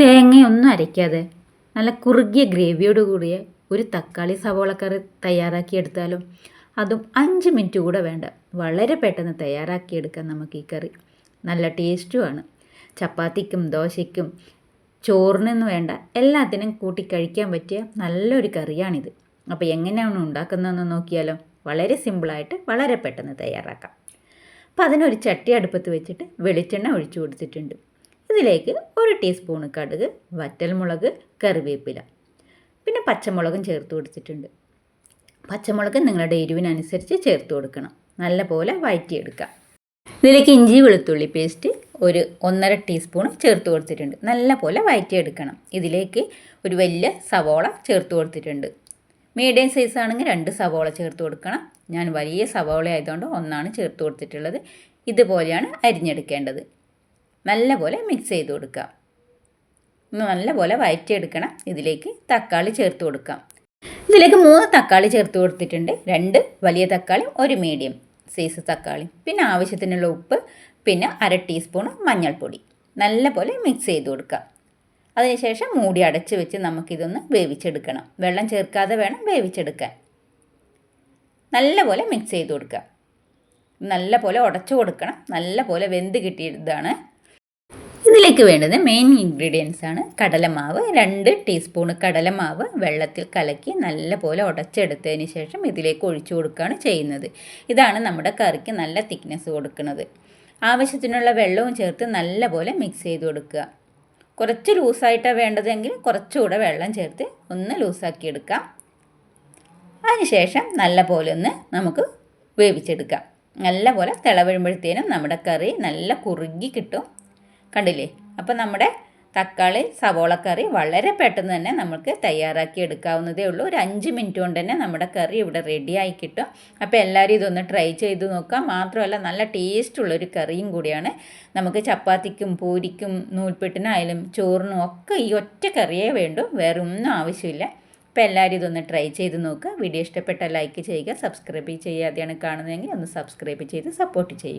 തേങ്ങയൊന്നും അരയ്ക്കാതെ നല്ല കുറുകിയ ഗ്രേവിയോട് കൂടിയ ഒരു തക്കാളി സവോള കറി തയ്യാറാക്കിയെടുത്താലും അതും അഞ്ച് മിനിറ്റ് കൂടെ വേണ്ട. വളരെ പെട്ടെന്ന് തയ്യാറാക്കിയെടുക്കാം നമുക്ക് ഈ കറി. നല്ല ടേസ്റ്റുമാണ് ചപ്പാത്തിക്കും ദോശയ്ക്കും ചോറിനൊന്നും വേണ്ട. എല്ലാത്തിനും കൂട്ടി കഴിക്കാൻ പറ്റിയ നല്ലൊരു കറിയാണിത്. അപ്പോൾ എങ്ങനെയാണ് ഉണ്ടാക്കുന്നതെന്ന് നോക്കിയാലോ വളരെ സിമ്പിളായിട്ട് വളരെ പെട്ടെന്ന് തയ്യാറാക്കാം. അപ്പോൾ അതിനൊരു ചട്ടി അടുപ്പത്ത് വെച്ചിട്ട് വെളിച്ചെണ്ണ ഒഴിച്ചു കൊടുത്തിട്ടുണ്ട്. ഇതിലേക്ക് ഒരു ടീസ്പൂൺ കടുക് വറ്റൽമുളക് കറിവേപ്പില പിന്നെ പച്ചമുളകും ചേർത്ത് കൊടുത്തിട്ടുണ്ട്. പച്ചമുളക് നിങ്ങളുടെ എരിവിനനുസരിച്ച് ചേർത്ത് കൊടുക്കണം. നല്ലപോലെ വഴറ്റിയെടുക്കാം ഇതിലേക്ക് ഇഞ്ചി വെളുത്തുള്ളി പേസ്റ്റ് ഒരു ഒന്നര ടീസ്പൂൺ ചേർത്ത് കൊടുത്തിട്ടുണ്ട്. നല്ലപോലെ വഴറ്റിയെടുക്കണം ഇതിലേക്ക് ഒരു വലിയ സവോള ചേർത്ത് കൊടുത്തിട്ടുണ്ട്. മീഡിയം സൈസ് ആണെങ്കിൽ രണ്ട് സവോള ചേർത്ത് കൊടുക്കണം. ഞാൻ വലിയ സവോള ആയതുകൊണ്ട് ഒന്നാണ് ചേർത്ത് കൊടുത്തിട്ടുള്ളത്. ഇതുപോലെയാണ് അരിഞ്ഞെടുക്കേണ്ടത്. നല്ലപോലെ മിക്സ് ചെയ്ത് കൊടുക്കുക. നല്ലപോലെ വയറ്റിയെടുക്കണം. ഇതിലേക്ക് തക്കാളി ചേർത്ത് കൊടുക്കാം. ഇതിലേക്ക് മൂന്ന് തക്കാളി ചേർത്ത് കൊടുത്തിട്ടുണ്ട്. രണ്ട് വലിയ തക്കാളി ഒരു മീഡിയം സൈസ് തക്കാളി. പിന്നെ ആവശ്യത്തിനുള്ള ഉപ്പ് പിന്നെ അര ടീസ്പൂൺ മഞ്ഞൾപ്പൊടി. നല്ലപോലെ മിക്സ് ചെയ്ത് കൊടുക്കുക. അതിനുശേഷം മൂടി അടച്ച് വെച്ച് നമുക്കിതൊന്ന് വേവിച്ചെടുക്കണം. വെള്ളം ചേർക്കാതെ വേണം വേവിച്ചെടുക്കാൻ. നല്ലപോലെ മിക്സ് ചെയ്ത് കൊടുക്കുക. നല്ലപോലെ ഉടച്ചു കൊടുക്കണം. നല്ലപോലെ വെന്ത് കിട്ടിയതാണ് ഇതിലേക്ക് വേണ്ടത് മെയിൻ ഇൻഗ്രീഡിയൻസ് ആണ് കടലമാവ് രണ്ട് ടീസ്പൂൺ കടലമാവ് വെള്ളത്തിൽ കലക്കി നല്ലപോലെ ഉടച്ചെടുത്തതിന് ശേഷം ഇതിലേക്ക് ഒഴിച്ചു കൊടുക്കുകയാണ് ചെയ്യുന്നത്. ഇതാണ് നമ്മുടെ കറിക്ക് നല്ല തിക്നെസ് കൊടുക്കുന്നത്. ആവശ്യത്തിനുള്ള വെള്ളവും ചേർത്ത് നല്ലപോലെ മിക്സ് ചെയ്ത് കൊടുക്കുക. കുറച്ച് ലൂസായിട്ടാണ് വേണ്ടതെങ്കിൽ കുറച്ചുകൂടെ വെള്ളം ചേർത്ത് ഒന്ന് ലൂസാക്കി എടുക്കാം. അതിനുശേഷം നല്ലപോലെ ഒന്ന് നമുക്ക് വേവിച്ചെടുക്കാം. നല്ലപോലെ തിളവഴുമ്പോഴത്തേനും നമ്മുടെ കറി നല്ല കുറുകി കിട്ടും. കണ്ടില്ലേ? അപ്പോൾ നമ്മുടെ തക്കാളി സവോള കറി വളരെ പെട്ടെന്ന് തന്നെ നമുക്ക് തയ്യാറാക്കി എടുക്കാവുന്നതേ ഉള്ളൂ. ഒരു അഞ്ച് മിനിറ്റ് കൊണ്ട് തന്നെ നമ്മുടെ കറി ഇവിടെ റെഡിയായി കിട്ടും. അപ്പോൾ എല്ലാവരും ഇതൊന്ന് ട്രൈ ചെയ്ത് നോക്കാം. മാത്രമല്ല നല്ല ടേസ്റ്റുള്ളൊരു കറിയും കൂടിയാണ്. നമുക്ക് ചപ്പാത്തിക്കും പൂരിക്കും നൂൽപ്പെട്ടിനായാലും ചോറിനും ഒക്കെ ഈ ഒറ്റ കറിയേ വേണ്ടൂ. വേറെ ഒന്നും ആവശ്യമില്ല. അപ്പോൾ എല്ലാവരും ഇതൊന്ന് ട്രൈ ചെയ്ത് നോക്കുക. വീഡിയോ ഇഷ്ടപ്പെട്ട ലൈക്ക് ചെയ്യുക സബ്സ്ക്രൈബ് ചെയ്യാതെയാണ് കാണുന്നതെങ്കിൽ ഒന്ന് സബ്സ്ക്രൈബ് ചെയ്ത് സപ്പോർട്ട് ചെയ്യുക